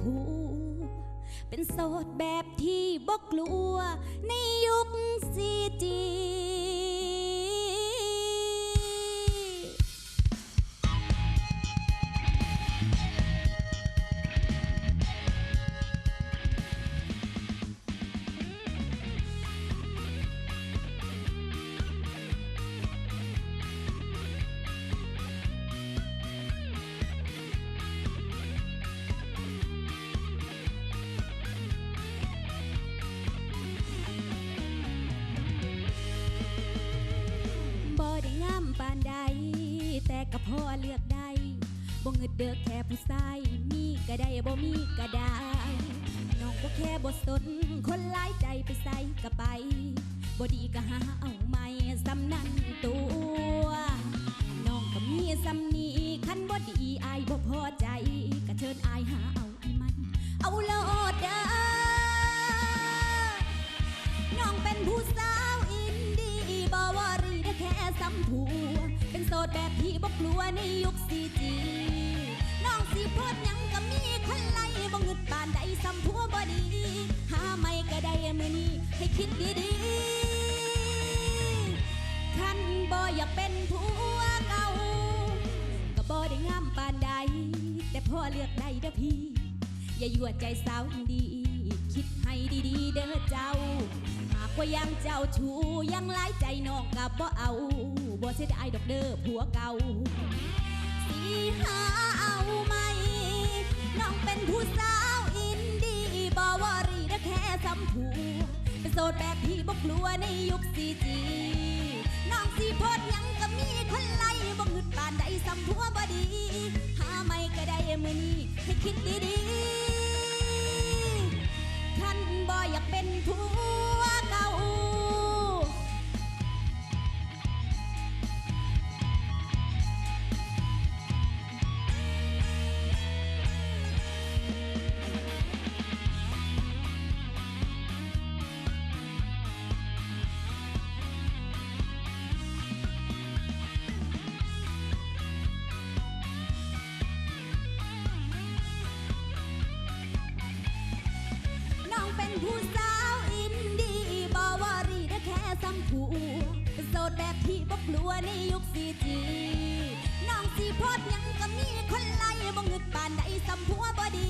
พู เป็นโสดแบบที่บอกลัว ในยุคซีจี ได้งามปานใด แต่ก็พอเลือกได้บ่เงิดเด้อแค่ผู้ชายมีก็ได้บ่มีก็ได้น้องก็แค่บ่สนคนหลายใจไปใส่ก็ไปบ่ดีก็หาเอาใหม่สำนัน บ่กลัวในยุคซีจีน้องสีโพดยังก็มีคนไล่บ่เงึดปานใดสัมผัวบ่ดี หาไม่ก็ได้มือนี้ให้คิดดีๆคันบ่อยากเป็นผัวเก่า ก็บ่ได้งามปานใด แต่พ่อเลือกได้เด้อพี่ อย่ายั่วใจสาวอินดี คิดให้ดีๆ เด้อเจ้า หากว่ายังเจ้าชู้ยังหลายใจน้องกับบ่เอา บ่เสียดายดอกเด้อผัวเก่าสีหาเอาไหม น้องเป็นผู้สาวอินดีบ่วารีได้แค่สัมผัวเป็นโสดแบบที่บ่กลัวในยุคซีจีน้องสีโพดยังก็มีคนไล่บ่งึดปานใดสัมผัวบ่ดี หาไม่ก็ได้มือนี้ให้คิดดีๆ ผู้สาวอินดีบอวารีได้แค่สัมผัวโสดแบบที่บกลัวในยุคซีจีน้องสีโพดยังก็มีคนไล่บ่เงึดปานใดสัมผัวบ่ดี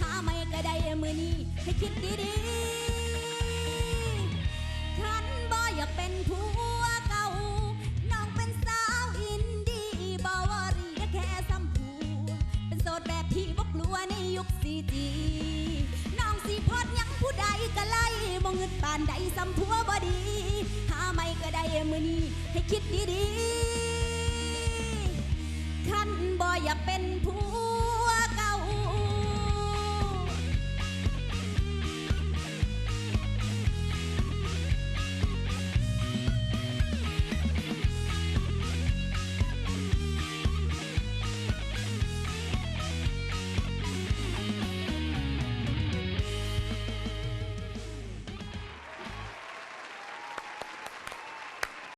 หาไม่ก็ได้มือนี้ให้คิดดีๆคันบ่อยากเป็นผัวเก่า น้องเป็นสาวอินดีบอวารีได้แค่สัมผัวเป็นโสดแบบที่บกลัวในยุคซีจี สีพอดยังผู้ใดก็ไล่บ่เงินปานใดสำทัวบอดี หาไม่ก็ได้มือนี้ให้คิดดีๆขั้นบ่อยากเป็นผั